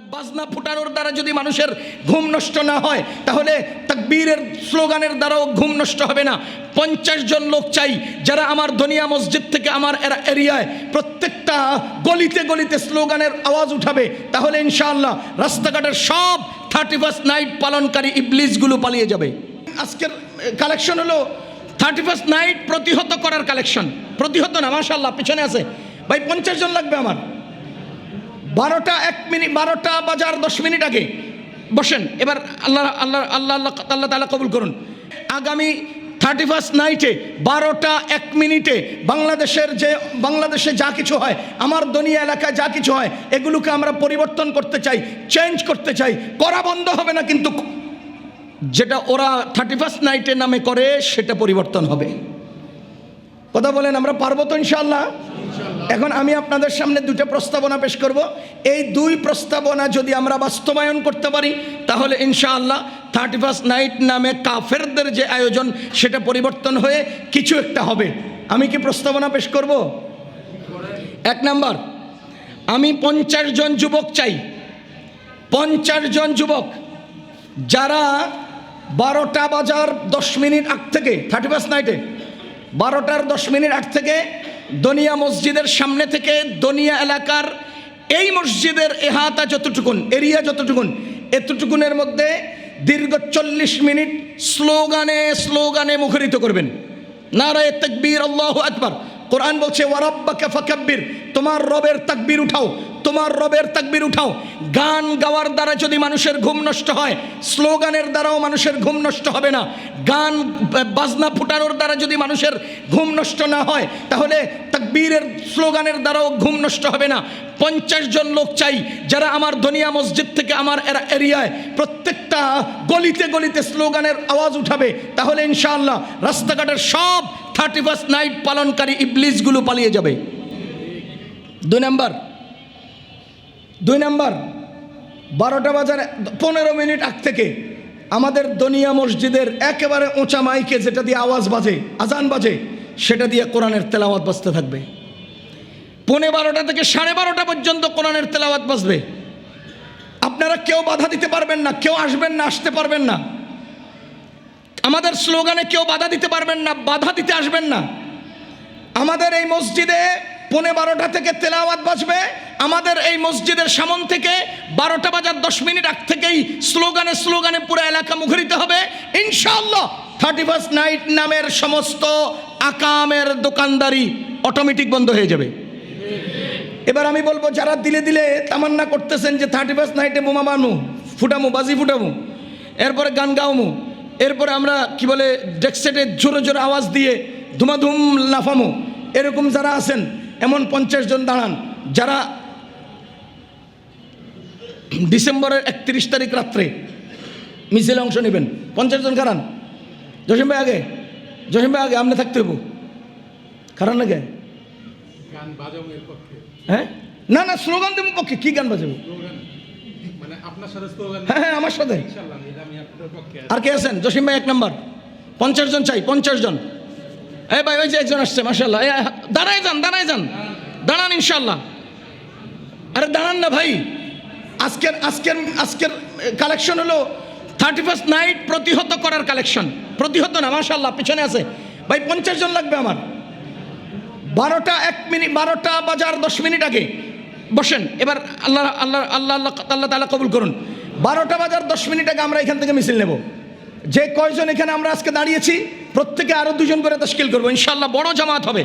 বাজনা ফুটানোর দ্বারা যদি মানুষের ঘুম নষ্ট না হয়, তাহলে তাকবীরের স্লোগানের দ্বারাও ঘুম নষ্ট হবে না। পঞ্চাশ জন লোক চাই, যারা আমার দনিয়া মসজিদ থেকে আমার এরা- এরিয়ায় প্রত্যেকটা গলিতে গলিতে স্লোগানের আওয়াজ উঠাবে, তাহলে ইনশাআল্লাহ রাস্তাঘাটের সব থার্টি ফার্স্ট নাইট পালনকারী ইবলিসগুলো পালিয়ে যাবে। আজকের কালেকশন হলো থার্টি ফার্স্ট নাইট প্রতিহত করার কালেকশন। প্রতিহত না মাশাল্লাহ পিছনে আছে। ভাই, পঞ্চাশ জন লাগবে আমার। বারোটা এক মিনিট, বারোটা বাজার দশ মিনিট আগে। বসেন, এবার আল্লাহ আল্লাহ আল্লাহ আল্লাহ আল্লাহ তালা কবুল করুন। আগামী থার্টি ফার্স্ট নাইটে বারোটা এক মিনিটে বাংলাদেশের যে, বাংলাদেশে যা কিছু হয়, আমার দনিয়া এলাকায় যা কিছু হয়, এগুলোকে আমরা পরিবর্তন করতে চাই চেঞ্জ করতে চাই, করা বন্ধ হবে না কিন্তু যেটা ওরা থার্টি ফার্স্ট নাইটের নামে করে, সেটা পরিবর্তন হবে। কথা বলেন, আমরা পারব তো ইনশাল্লাহ এখন আমি আপনাদের সামনে দুটো প্রস্তাবনা পেশ করব। এই দুই প্রস্তাবনা যদি আমরা বাস্তবায়ন করতে পারি, তাহলে ইনশাআল্লাহ থার্টি ফার্স্ট নাইট নামে কাফেরদের যে আয়োজন, সেটা পরিবর্তন হয়ে কিছু একটা হবে। আমি কি প্রস্তাবনা পেশ করব? এক নাম্বার, আমি পঞ্চাশ জন যুবক চাই। পঞ্চাশ জন যুবক, যারা বারোটা বাজার দশ মিনিট আগ থেকে, থার্টি ফার্স্ট নাইটে, বারোটার দশ মিনিট আগ থেকে দনিয়া মসজিদের সামনে থেকে দনিয়া এলাকার এই মসজিদের এহাতা যতটুকুন, এরিয়া যতটুকুন, এতটুকুনের মধ্যে দীর্ঘ চল্লিশ মিনিট স্লোগানে স্লোগানে মুখরিত করবেন। নারায় তকবীর, আল্লাহ আকবার। কোরআন বলছে তোমার রবের তাকবীর উঠাও তোমার রবের তাকবীর উঠাও গান গাওয়ার দ্বারা যদি মানুষের ঘুম নষ্ট হয়, স্লোগানের দ্বারাও মানুষের ঘুম নষ্ট হবে না। গান, বাজনা ফুটানোর দ্বারা যদি মানুষের ঘুম নষ্ট না হয়, তাহলে তাকবীরের, স্লোগানের দ্বারাও ঘুম নষ্ট হবে না। পঞ্চাশ জন লোক চাই, যারা আমার দনিয়া মসজিদ থেকে আমার এরা- এরিয়ায় প্রত্যেকটা গলিতে গলিতে স্লোগানের আওয়াজ উঠাবে। তাহলে ইনশাআল্লাহ রাস্তাঘাটের সব থার্টি ফার্স্ট নাইট পালনকারী ইবলিসগুলো পালিয়ে যাবে। দুই নাম্বার। দুই নাম্বার, বারোটা বাজার পনেরো মিনিট আগ থেকে আমাদের দনিয়া মসজিদের একেবারে উঁচা মাইকে যেটা দিয়ে আওয়াজ বাজে, আজান বাজে, সেটা দিয়ে কোরআনের তেলাওয়াত বাজতে থাকবে। পৌনে বারোটা থেকে সাড়ে বারোটা পর্যন্ত কোরআনের তেলাওয়াত বাজবে। আপনারা কেউ বাধা দিতে পারবেন না, কেউ আসবেন না, আসতে পারবেন না। আমাদের স্লোগানে কেউ বাধা দিতে পারবেন না, বাধা দিতে আসবেন না। আমাদের এই মসজিদে পৌনে বারোটা থেকে তেলাওয়াত বাজবে, আমাদের এই মসজিদের সামন থেকে বারোটা বাজার দশ মিনিট আগ থেকেই স্লোগানে স্লোগানে পুরো এলাকা মুখরিত হবে। ইনশাআল্লাহ, থার্টি ফার্স্ট নাইট নামের সমস্ত আকামের দোকানদারি অটোমেটিক বন্ধ হয়ে যাবে। এবার আমি বলব, যারা দিলে দিলে তামান্না করতেছেন যে থার্টি ফার্স্ট নাইটে বোমা বানু ফুটামু, বাজি ফুটামু, এরপরে গান গাওমু এরপরে আমরা কি বলে ডেকসেটে জোরে জোরে আওয়াজ দিয়ে ধুমাধুম লাফামু। এরকম যারা আছেন এমন পঞ্চাশ জন দাঁড়ান যারা ডিসেম্বরের একত্রিশ তারিখ রাত্রে মিছিলে অংশ নেবেন। পঞ্চাশ জন কারান। জসিম ভাই আগে? জসিম ভাই আগে আপনি থাকতে হইব। কারণ আগে? হ্যাঁ? না না স্লোগান দেবো পক্ষে। কি গান বাজাবো স্লোগান মানে আপনার সাথে স্লোগান হ্যাঁ হ্যাঁ আমার সাথে। আর কে আছেন? জসিম ভাই এক নম্বর। পঞ্চাশ জন চাই পঞ্চাশ জন। এই ভাই ওই যে একজন আসছে মার্শাল্লাহ দাঁড়ায় যান দাঁড়ায় যান। দাঁড়ান ইনশাল্লাহ আরে দাঁড়ান না ভাই। আজকের আজকের আজকের কালেকশন হলো থার্টি ফার্স্ট নাইট প্রতিহত করার কালেকশন প্রতিহত না মার্শাল্লাহ পিছনে আছে। ভাই পঞ্চাশ জন লাগবে আমার। বারোটা এক মিনিট বারোটা বাজার দশ মিনিট আগে। বসেন এবার আল্লাহ আল্লাহ আল্লাহ আল্লাহ আল্লাহ তালা কবুল করুন। বারোটা বাজার দশ মিনিট আগে আমরা এখান থেকে মিছিল নেব। যে কয়জন এখানে আমরা আজকে দাঁড়িয়েছি প্রত্যেকে আরও দুজন করে তশকিল করব। ইনশাল্লাহ বড় জামাত হবে।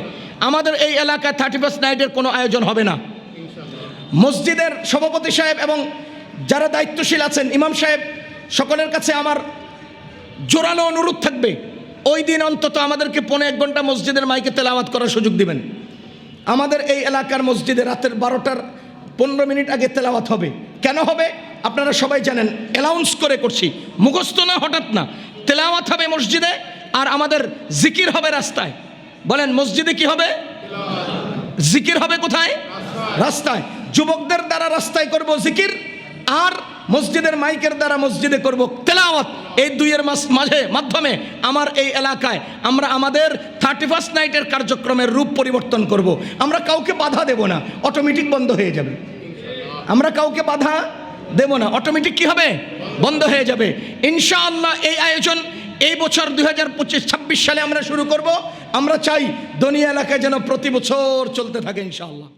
আমাদের এই এলাকায় থার্টি ফার্স্ট নাইটের কোনো আয়োজন হবে না। মসজিদের সভাপতি সাহেব এবং যারা দায়িত্বশীল আছেন ইমাম সাহেব সকলের কাছে আমার জোরালো অনুরোধ থাকবে। ওই দিন অন্তত আমাদেরকে পৌনে এক ঘণ্টা মসজিদের মাইকে তেলাওয়াত করার সুযোগ দিবেন। আমাদের এই এলাকার মসজিদে রাতের বারোটার পনেরো মিনিট আগে তেলাওয়াত হবে। কেন হবে? আপনারা সবাই জানেন অ্যালাউন্স করে করছি। মুখস্থ না, হঠাৎ না। তেলাওয়াত হবে মসজিদে আর আমাদের জিকির হবে রাস্তায়। বলেন, মসজিদে কি হবে? জিকির হবে কোথায়? রাস্তায়। যুবকদের দ্বারা রাস্তায় করব জিকির আর মসজিদের মাইকের দ্বারা মসজিদে করব তেলাওয়াত। এই দুইয়ের মাঝে, মাধ্যমে আমার এই এলাকায় আমরা আমাদের থার্টি ফার্স্ট নাইটের কার্যক্রমের রূপ পরিবর্তন করব। আমরা কাউকে বাধা দেব না অটোমেটিক বন্ধ হয়ে যাবে। আমরা কাউকে বাধা দেব না অটোমেটিক কি হবে? বন্ধ হয়ে যাবে। ইনশাআল্লাহ এই আয়োজন এই বছর দুই হাজার পঁচিশ ছাব্বিশ সালে আমরা শুরু করব। আমরা চাই দুনিয়া এলাকায় যেন প্রতি বছর চলতে থাকে ইনশাআল্লাহ।